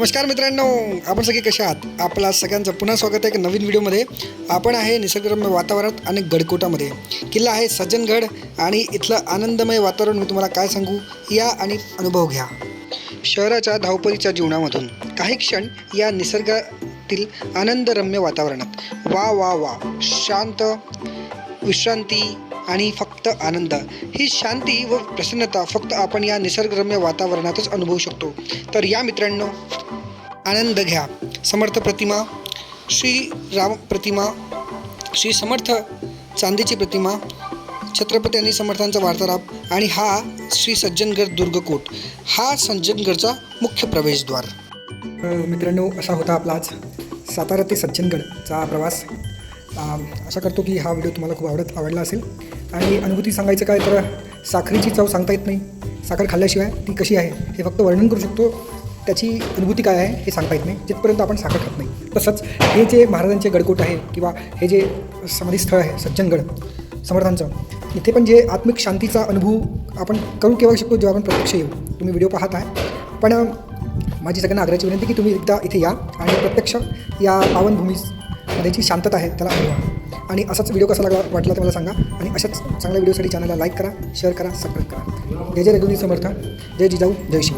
नमस्कार मित्रांनो आपण सगळे कसे आहात? आपला सगळ्यांचं पुन्हा स्वागत आहे एक नवीन व्हिडिओमध्ये. आपण आहे निसर्गरम्य वातावरणात आणि गडकोटामध्ये. किल्ला आहे सज्जनगड आणि इथलं आनंदमय वातावरण मी तुम्हाला काय सांगू या आणि अनुभव घ्या. शहराच्या धावपळीच्या जीवनामधून काही क्षण या निसर्गातील आनंदरम्य वातावरणात वा वा वा शांत विश्रांती आणि फक्त आनंद. ही शांती व प्रसन्नता फक्त आपण या निसर्गरम्य वातावरणातच अनुभवू शकतो. तर या मित्रांनो आनंद घ्या. समर्थ प्रतिमा श्री राम प्रतिमा श्री समर्थ चांदीची प्रतिमा छत्रपती आणि समर्थांचा वार्तालाप आणि हा श्री सज्जनगड दुर्गकोट. हा सज्जनगडचा मुख्य प्रवेशद्वार. मित्रांनो असा होता आपला आज सातारा ते सज्जनगडचा प्रवास. आशा करतो की हा व्हिडिओ तुम्हाला खूप आवडत आवडला असेल. आणि अनुभूती सांगायचं काय तर साखरेची चव सांगता येत नाही. साखर खाल्ल्याशिवाय ती कशी आहे हे फक्त वर्णन करू शकतो. त्याची अनुभूती काय आहे हे सांगता येत नाही. जिथपर्यंत आपण साखर खात नाही. तसंच हे जे महाराजांचे गडकोट आहे किंवा हे जे समाधी स्थळ आहे सज्जनगड समर्थांचं इथे पण जे आत्मिक शांतीचा अनुभव आपण करू केव्हा शकतो जेव्हा आपण प्रत्यक्ष येऊ. तुम्ही व्हिडिओ पाहत आहे. पण माझी सगळ्यांना आग्रहाची विनंती की तुम्ही एकदा इथे या आणि प्रत्यक्ष या पावनभूमी जी शांतता आहे त्याला अनुभवा आणि असाच व्हिडिओ कसा लागला वाटला तर मला सांगा. आणि अशाच चांगल्या व्हिडिओसाठी चॅनलला लाईक करा शेअर करा सबस्क्राईब करा. जय जय रघुनी समर्थ. जय जिजाऊ जय शिव